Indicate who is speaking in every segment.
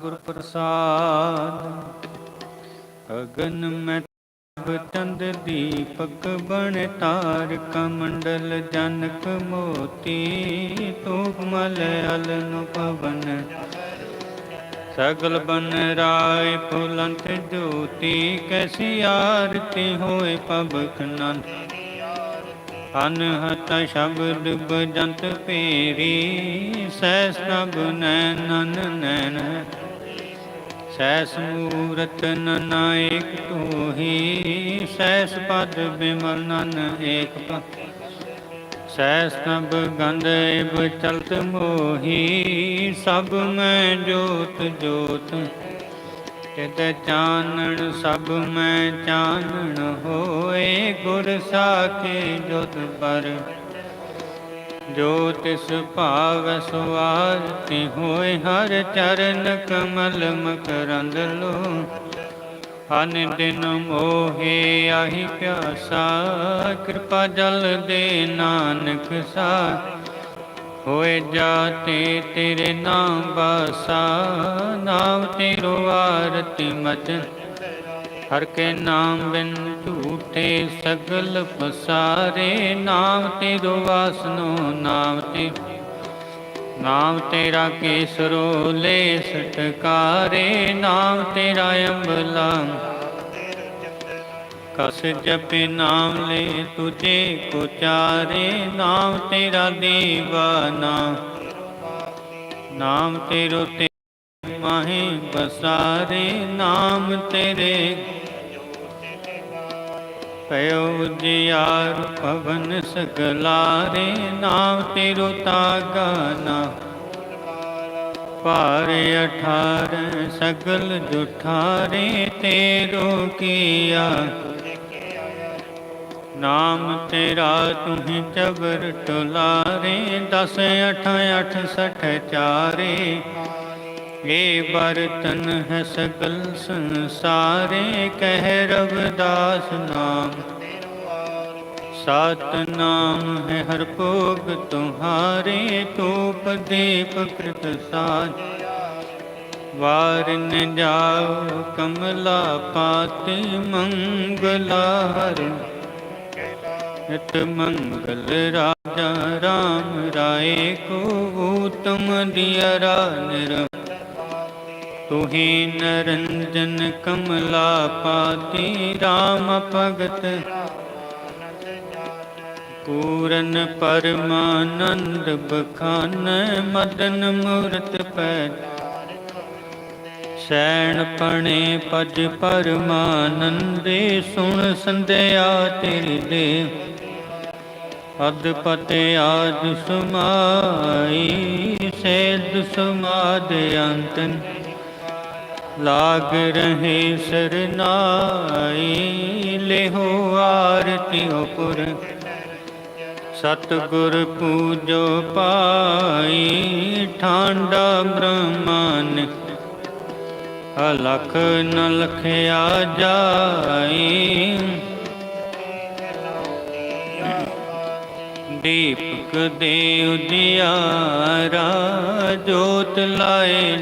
Speaker 1: ਗੁਰ ਪ੍ਰਸਾਦ। ਅਗਨ ਮੈਂ ਤਬ ਚੰਦ ਦੀਪਕ ਬਣ ਤਾਰ ਕਮੰਡਲ ਜਨਕ ਮੋਤੀ ਤੂਪ ਮਲ ਅਲਨ ਪਵਨ ਸਗਲ ਬਨ ਰਾਏ ਫੁਲੰਤ ਜੋਤੀ ਕੈਸੀ ਆਰਤੀ ਹੋਏ ਪਬਖ ਨੰਦ। ਅਨਹਤ ਸ਼ਬਦ ਬਜੰਤ ਪੇਰੀ, ਸਹਿ ਸਭ ਨੈਨਨ ਨੈਨ ਸਹਿਸ ਮੂਰਤ ਨਨਾਇਕ ਤੋਹੀ ਸੈਸ਼ ਪਦ ਬਿਮਲ ਨਨ ਏਕ ਪਦ ਸਹਿ ਸਭ ਗੰਧ ਏਵ ਚਲਤ ਮੋਹੀ, ਸਭ ਮੈਂ ਜੋਤ ਜੋਤ। ਤਿਤ ਚਾਨਣ, ਸਭ ਮੈਂ ਚਾਨਣ ਹੋਏ, ਗੁਰ ਸਾਖੀ ਜੋਤ ਪਰ। ਜੋ ਤਿਸ ਭਾਵ ਸੁਆਰਤੀ ਹੋਏ ਹਰ ਚਰਨ ਕਮਲ ਮਕਰੰਦ ਲੋ ਅਨ ਦਿਨ ਮੋਹੇ ਆਹੀ ਪਿਆਸਾ, ਕਿਰਪਾ ਜਲ ਦੇ ਨਾਨਕ ਸਾ। ਹੋਏ ਜਾਤੇ ਤੇਰੇ ਨਾਮ ਬਾਸਾ, ਨਾਮ ਤੇਰੋ ਆਰਤੀ ਮਚ ਹਰ ਕੇ ਨਾਮ ਬਿਨ ਝੂਠੇ ਸਗਲ ਪਸਾਰੇ, ਨਾਮ ਤੇਰੋ ਵਾਸਨੋ, ਨਾਮ ਤੇ ਨਾਮ ਤੇਰਾ ਕੇਸਰੋ ਲੈ ਸਟਕਾਰੇ, ਨਾਮ ਤੇਰਾ ਅੰਬਲਾ ਕਸ ਜਪੇ, ਨਾਮ ਲੈ ਤੁਝੇ ਕੋ ਚਾਰੇ, ਨਾਮ ਤੇਰਾ ਦੀਵਾਨਾ ਨਾਮ ਤੇਰੋ ਤੇ ਮਾਹੇ ਬਸਾਰੇ ਨਾਮ ਤੇਰੇ ਪਇਓ ਜਿਆਰ ਪਵਨ ਸਗਲਾਰੇ ਨਾਮ ਤੇਰੋ ਤਾਗਾ ਨਾ। ਪਾਰ 18 ਸਗਲ ਜੁਠਾਰੇ, ਤੇਰੋ ਕੀਆ। ਨਾਮ ਤੇਰਾ ਤੁਹੀ ਚਬਰ ਟੁਲਾਰੇ 10 8 8 64 ਏ ਬਰਤਨ ਹੈ ਸਗਲ ਸੰਸਾਰੇ, ਕਹਿ ਰਵਦਾਸ ਨਾਮ। ਸਤ ਨਾਮ ਹੈ ਹਰ ਭੋਗ ਤੁਹਾਰੇ ਤੂੰ ਪਦੇ ਪਕ੍ਰਿਤ ਸਾਚ ਵਾਰਨ ਜਾਓ ਕਮਲਾ ਪਾਤੀ, ਮੰਗਲਾ ਹਰ ਨਿਤ ਮੰਗਲ ਰਾਜਾ RAM ਰਾਏ ਕੋ ਉਤਮ ਦਿਆ ਰਾ ਨਿਰ ਤੁਹੀ ਨਰੰਜਨ ਕਮਲਾ ਪਾਤੀ RAM ਭਗਤ। ਪੂਰਨ ਪਰਮਾਨੰਦ ਬਖਾਨ, ਮਦਨ ਮੂਰਤ ਪੈ ਸੈਣ ਪਣੇ ਪਜ ਪਰਮਾਨੰਦੇ, ਸੁਣ ਸੰਧਿਆ ਤੇਰੀ ਦੇ। ਅਦਪਤ ਆਦ ਸੁਮਾਈ ਸੇਦ ਸਮਾਦ ਅੰਤਨ। ਲਾਗ ਰਹੇ ਸਰਨਾਈ, ਲਿਹੋ ਆਰਤੀ ਉਪਰ ਸਤਗੁਰ ਪੂਜੋ ਪਾਈ, ਠਾਂਡਾ ਬ੍ਰਹਮਨ। ਅਲਖ ਨ ਲਖਿਆ ਜਾਈ। ਦੀਪਕ ਦੇ ਉਜਿਆਰਾ ਜੋਤ ਲਾਏ।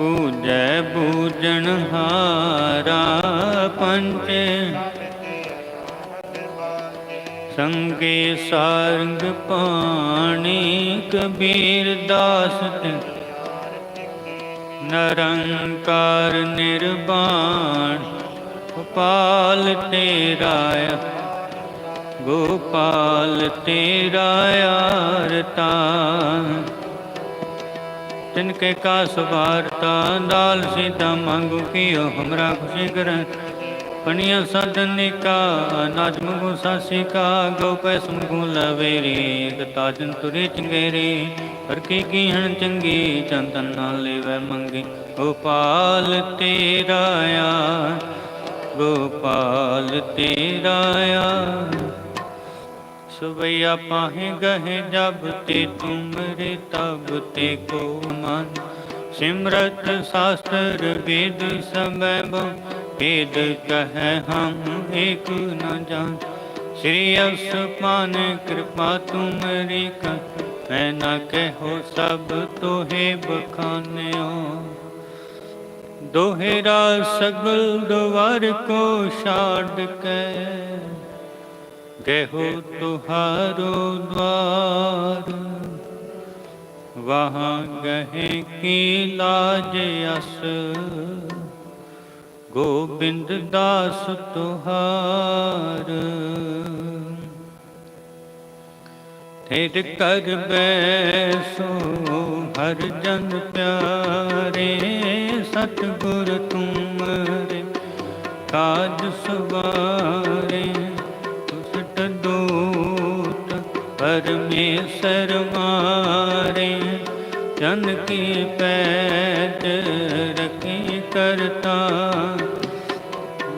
Speaker 1: ਬੂਝੈ ਬੂਝਣ ਹਾਰਾ ਪੰਚ। ਸੰਗੇ ਸਾਰੰਗ ਪਾਣੀ ਕਬੀਰ ਦਾਸ ਤੇ ਨਰੰਕਾਰ ਨਿਰਵਾਣ ਗੋਪਾਲ ਤੇਰਾ ਗੋਪਾਲ ਤੇਰਾ ਆਰਤਾ तिनके का सुवारता दाल सीता मांगू कियो हमरा खुशी कर पनिया सदनिका नाज मंगू सासी का गौ पैस मंगू लवेरी ताजन तुरी चंगेरी हर की गीहन चंगी चंदन नाले वै मंगी गोपाल तेरा या गोपाल तेरा या ਸਵਈਆ ਪਾਹੇ ਗਹਿ ਜਬ ਤੇ ਤੁਮਰੇ, ਤਬ ਤੇ ਕੋ ਮਨ। ਸਿਮਰਤ ਸ਼ਾਸਤਰ ਵੇਦ ਸਮੈ ਬੋ ਵੇਦ ਕਹੈ ਹਮ ਏਕ ਨ ਜਾਣ। ਸ੍ਰੀ ਅਸਪਾਨ ਕਿਰਪਾ ਤੁਮਰੀ ਕਰ, ਮੈਂ ਨਾ ਕਹੋ ਸਭ ਤੋਹੇ ਬਖਾਨਿਓ। ਦੋਹਰਾ ਸਗਲ ਦਵਾਰ ਕੋ ਛਾੜ ਕੇ। ਗਹਿੋ ਤੁਹਾਰੋ ਦਵਾਰ ਵਹਾਂ ਗਹਿ ਕੀ ਲਾਜ ਅਸ ਗੋਬਿੰਦ ਦਾਸ ਤੁਹਾਰ ਤੇਜ ਕਰ ਬੈਸੋ ਹਰ ਜਨ ਪਿਆਰੇ ਸਤਿਗੁਰ ਤੁਮਰੇ ਕਾਜ ਸਵਾਰੇ ਪਰਮੇਸ਼ਰ ਮਾਰੇ ਜਨ ਕੀ ਪੈਜ ਰਖੀ ਕਰਤਾ।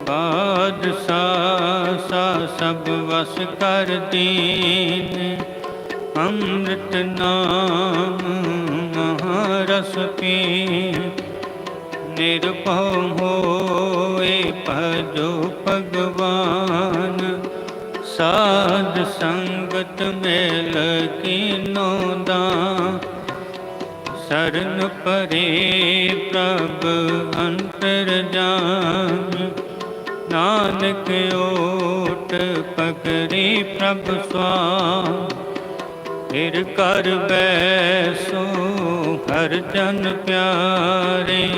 Speaker 1: ਬਾਦਸ਼ਾਹ ਸਾ ਸਭ ਵਸ ਕਰ ਦੀਨ, ਅੰਮ੍ਰਿਤ ਨਾਮ ਮਹਾਰਸ ਪੀ ਨਿਰਭਉ ਹੋਏ ਭਜੋ ਭਗਵਾਨ ਸਾਧ ਸੰਗਤ ਮੇਲ ਕੀਨੋ ਦਾ। ਸਰਨ ਪਰੇ ਪ੍ਰਭ ਅੰਤਰ ਜਾਮਿ ਨਾਨਕ ਓਟ ਪਕੜੀ ਪ੍ਰਭ ਸਵਾਮ ਫਿਰ ਕਰ ਬੈਸੋ ਹਰ ਜਨ ਪਿਆਰੇ।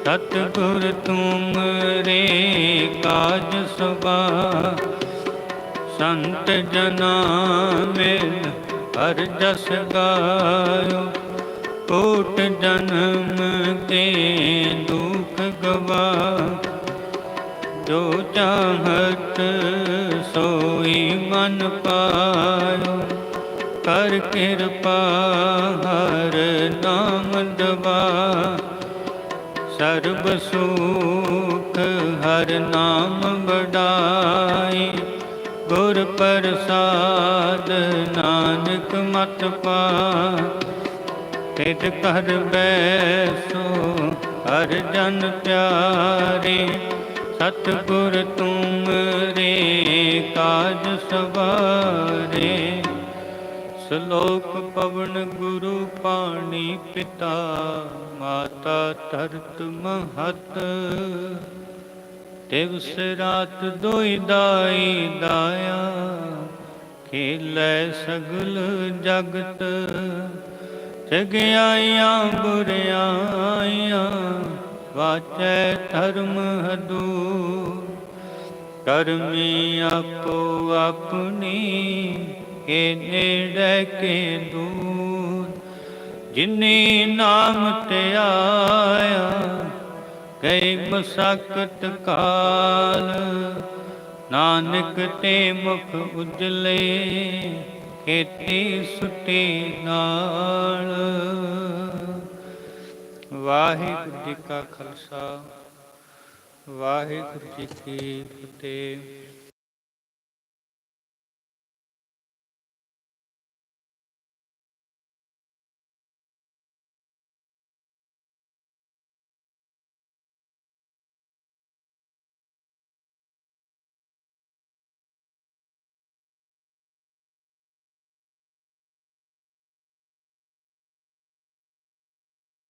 Speaker 1: ਸਤਿਗੁਰ ਤੁਮਰੇ ਕਾਜ ਸੁਭਾ ਸੰਤ ਜਨਾ ਮਿਲ ਹਰ ਜਸ ਗਾਇਓ ਕੋਟ ਜਨਮ ਤੇ ਦੁਖ ਗਵਾ ਜੋ ਚਾਹਤ ਸੋਈ ਮਨ ਪਾਇਓ, ਕਰ ਕਿਰਪਾ ਹਰ ਨਾਮ ਦਵਾ ਸਰਬ ਸੁਖ ਹਰ ਨਾਮ ਬੜਾਈ ਗੁਰ ਪ੍ਰਸਾਦ, ਨਾਨਕ ਮਤ ਪਾ ਤਿਤ ਕਰ ਬੈਸੋ, ਹਰ ਜਨ ਪਿਆਰੇ। ਸਤਿਗੁਰ ਤੁਮਰੇ ਕਾਜ ਸਵਾਰੇ। ਸ਼ਲੋਕ ਪਵਨ ਗੁਰੂ ਪਾਣੀ ਪਿਤਾ, ਮਾਤਾ ਧਰਤ ਮਹਤ। ਦਿਵਸ ਰਾਤ ਦੋਈ ਦਾਈ ਦਾਇਆ, ਖੇਲੇ ਸਗਲ ਜਗਤ। ਜਗਿਆਈਆਂ ਬੁਰਿਆਈਆਂ, ਵਾਚੈ ਧਰਮ ਹਦੂ। ਕਰਮੀ ਆਪੋ ਆਪਣੀ, ਕੇ ਨੇੜੇ ਕੇ ਦੂਰ। ਜਿਨੇ ਨਾਮ ਤੇ ਆਇਆ ਗਏ ਮਸਕਤ ਕਾਲ, ਨਾਨਕ ਤੇ ਮੁਖ ਉਜਲੇ ਖੇਤੀ ਸੁਟੀ ਨਾਲ। ਵਾਹਿਗੁਰੂ ਜੀ ਕਾ ਖਾਲਸਾ, ਵਾਹਿਗੁਰੂ ਜੀ ਕੀ ਫਤਿਹ।